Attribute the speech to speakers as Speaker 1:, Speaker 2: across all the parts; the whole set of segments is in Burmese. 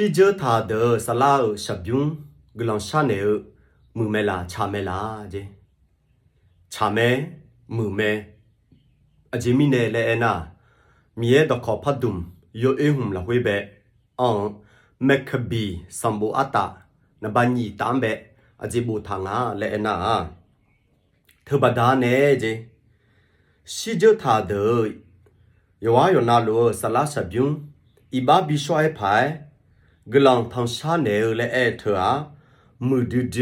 Speaker 1: ရှိကြထားတဲ့ဆလာရှပ်ယုံဂလန်ရှာနေမူမဲလာချာမဲလာဂျေချာမဲမူမဲအဂျီမီနေလေအနာမီယေဒခေါ်ဖတ်ဒုံယိုအေဟုမ်လာဝေဘဲအောင်မက်ခဘီစမ်ဘူအတာနဘန်နီတမ်ဘဲအဂျီဘူထာငါလေအနာထဘဒါနေဂျေရှိကြထားတဲ့ယောဝါယောနာလိုဆလာရှပ်ယုံအီဘာဘီရှွိုင်ဖိုင် ဂလောင်ထောင်ရှာနေလေအဲ့ထာမူဒူဒ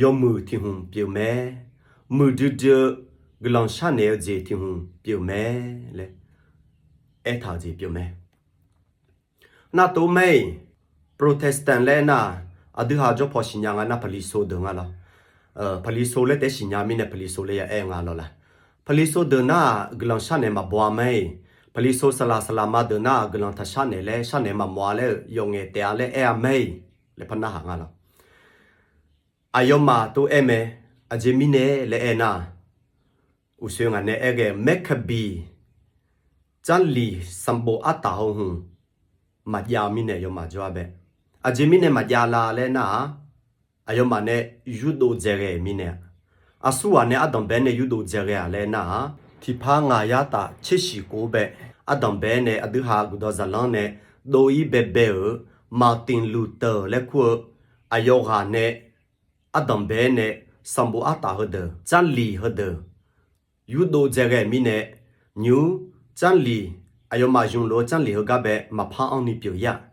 Speaker 1: ယောမူတီဟုံပြုံမဲမူဒူဒဂလောင်ရှာနေဂျေတီဟုံပြုံမဲလေအဲ့ထာဂျေပြုံမဲနာတိုမဲပရိုတက်စတန်လဲနာအဒူဟာဂျောဖောရှင်ညာငါနာပလီဆိုဒငါလာ呃ပလီဆိုလေတဲ့ရှင်ညာမီနဲ့ပလီဆိုလေရဲ့အဲ့ငါလောလာပလီဆိုဒနာဂလောင်ရှာနေမှာဘွာမဲ ပလီဆိုဆလာဆလာမဒနာဂလန်သရှာနေလေရှာနေမမွာလေယုံငယ်တဲလေအဲမေလေဖနာဟာငါလောအယောမာတူအမေအဂျီမီနေလေအနာဥဆွေငါနေအကေမက်ခဘီဇန်လီစမ်ဘောအတာဟုံမယာမီနေယောမာကြွားပဲအဂျီမီနေမယာလာလေနာအယောမာနေယူဒိုဂျေရေမီနေအဆူဝါနေအဒံဘဲနေယူဒိုဂျေရေလေနာ 提帕牙亚达七十古贝，阿当贝呢阿都哈古多扎朗呢，多伊贝贝尔马丁路德勒库阿ယော哈呢，阿当贝呢桑布阿达赫德，詹利赫德，有多这个米呢，牛詹利阿ယော马雄罗詹利赫加贝马帕昂尼表亚，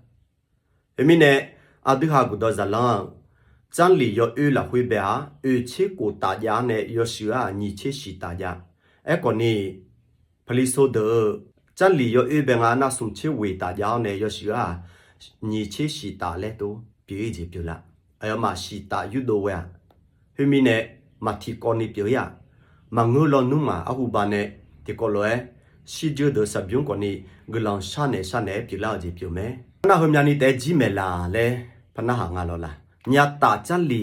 Speaker 1: 阿米呢阿都哈古多扎朗。张里要二了会白啊，二七过大家呢要修啊，二七是大家。 အဲကောနီဖလီဆိုဒจันลียเอเบงานาสุมเชเวตายาวเนยชิอาညီချေရှိတာလဲတော့ပြေးကြပြလာအယမရှိတာယူဒိုဝဲဟီမီနဲ့မတီကောနီပြေရမငုလောနုမာအခုဘာနဲ့ဒီကောလွဲရှိကျဒဆဗျုံကောနီဂလောင်ရှာနေရှာနေပြလာကြပြမဲနာဟမြနီတဲဂျီမဲလာလဲဖနာဟာငါလောလာညတာချလီ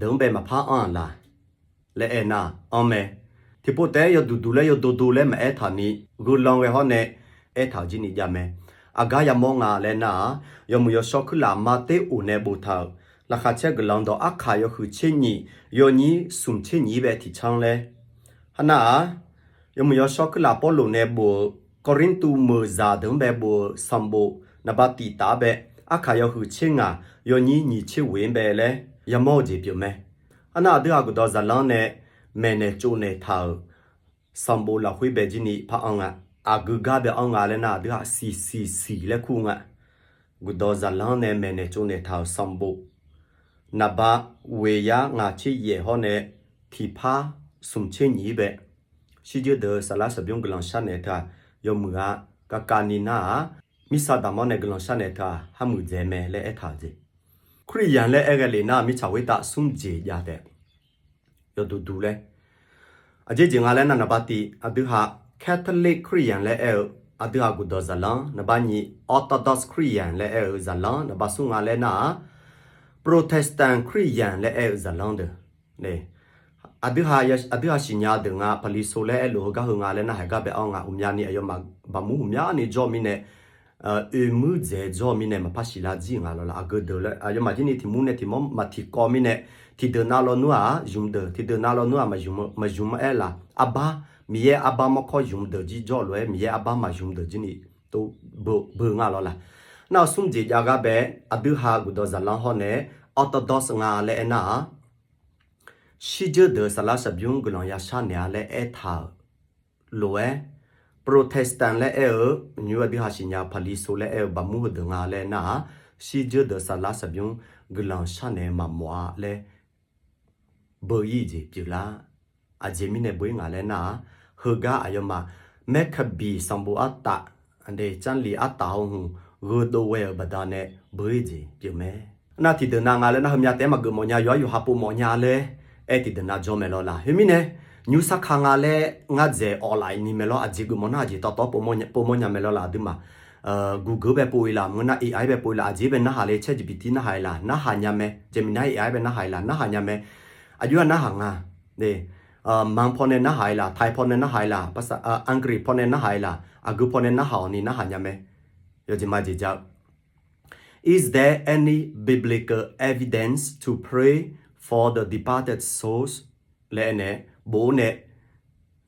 Speaker 1: ဒုံဘဲမဖာအန်လာလဲအနာအမဲ ဒီပိုတဲရဒူဒူလဲရဒူဒူလဲမဲထာနီဂူလောင်ဝဲဟောနဲ့အဲထာဂျီနီကြမဲအဂါယမောငါလဲနာယမူယရှောခလာမာတေဦးနေဘူထာလခချက်ဂလောင်တော့အခါယခုချင်းညီယောညီစုံချင်းညီပဲတီချောင်းလဲဟနာယမူယရှောခလာပေါ်လိုနေဘူကောရင်တူမဇာဒံပဲဘူစမ်ဘူနဘတီတာပဲအခါယခုချင်းငါယောညီညီချစ်ဝင်းပဲလဲယမောကြီးပြုမဲအနာဒအကူတော့ဇလန်နဲ့ မဲနဲ့ကျိုးနဲ့ထားစမ်ဘူလာခွေပဲဂျီနီဖာအောင်ငါအဂူဂါပဲအောင်ငါလဲနာဒအစီစီစီလဲခုငါဂူတော့ဇလန်နဲ့မဲနဲ့ကျိုးနဲ့ထားစမ်ဘူနဘာဝေယာငါချီယေဟောနဲ့တီဖာစုံချင်းညီပဲရှိကြတဲ့ဆလာစပြုံးကလန်ရှာနေတာယမူကကကာနီနာမိဆာဒမောနဲ့ကလန်ရှာနေတာဟမှုဇဲမဲလဲအထားကြီးခရိယန်လဲအဲ့ကလေးနာမိချဝိတာစုံကြည်ရတဲ့ ယဒူဒူလဲအကြေကျင်ကလည်းနာနပါတီအဒူဟာကက်သလစ်ခရိယန်လဲအဲ့အဒူဟာဂူဒေါဇလန်နဘာညီအော်တိုဒေါ့စ်ခရိယန်လဲအဲ့ဇလန်နဘာဆုငါလဲနာ protestant christian le e zalande ne adu ha ya adu ha shinya de nga pali so le lo ga hu nga le na ha ga be nga umya ni ayo ma ba mu umya ni jo mi ne e mu ze jo mi ne ma pa shi la ji nga lo la ag de le ayo ma ji ni ti mu ne ti mo ma ti ko mi ne ti de na lo nu a yum de ti de na lo nu a ma yum ma yum e la aba mi ye aba ma ko yum de ji jo lo e mi ye aba ma yum de ji ni to bo bo nga lo la နောက်ဆုံကြကြကပဲအဒူဟာဂူဒဇလန်ဟောနေအော်တိုဒေါစ်ငါလဲနာရှိကြဒဆ လာစဗျုံဂလွန်ရရှာနေလဲအထာလိုအဲပရိုတက်စတန်လဲအဲညူအဒီဟာရှင်ညာဖလီဆိုလဲအဲဘမှုဒငါလဲနာရှိကြဒဆလာစဗျုံဂလွန်ရှာနေမမွာလဲဘောယီဂျီပြလာအဂျေမီနေဘွေးငါလဲနာဟဂါအယမမက်ခဘီစံဘူအတ္တအန်ဒေချန်လီအတ္တဟုံဂုဒဝဲဘဒါနေဘွေးဂျီပြမဲနာတီဒနာငါလည်းနာဟမြတဲမဂမောညာရွာယူဟာပူမောညာလဲအဲ့တီဒနာဂျောမဲလောလာဟိမီနေ ညူစခါငါလဲငါဇေအွန်လိုင်းနီမဲလောအဂျီဂမနာဂျီတော့တော့ပမောညာပမောညာမဲလောလာဒီမှာအာ Google ပဲပို့လာမနာ AI ပဲပို့လာအဂျီပဲနာဟာလေ ChatGPT နာဟာလာနာဟာညာမဲ Gemini AI ပဲနာဟာလာနာဟာညာမဲအယူနာဟာငါနေအာမန်ဖော်နေနာဟာလာထိုင်ဖော်နေနာဟာလာပါစအင်္ဂရိဖော်နေနာဟာလာအဂူဖော်နေနာဟာနီနာဟာညာမဲယောဂျီမာဂျီကြောက် is there any biblical evidence to pray for the departed souls လဲနဲ့ ဘိုးနဲ့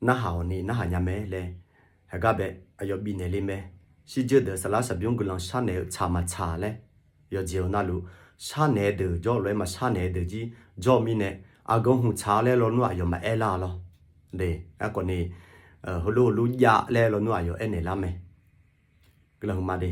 Speaker 1: နဟာဝနီနဟာညာမဲလဲဟကဘဲအယောဘီနေလိမဲရှိကျတဲ့ဆလာစပြုံးကလောင်ရှာနေချာမချာလဲယောဂျီယနာလူရှာနေတဲ့ကြောလွဲမရှာနေတဲ့ကြီးကြောမီနဲ့အကုံဟုချာလဲလောနွာယောမအဲလာလောဒေအကောနေဟလိုလူရလဲလောနွာယောအဲနေလာမဲကလောင်မဒေ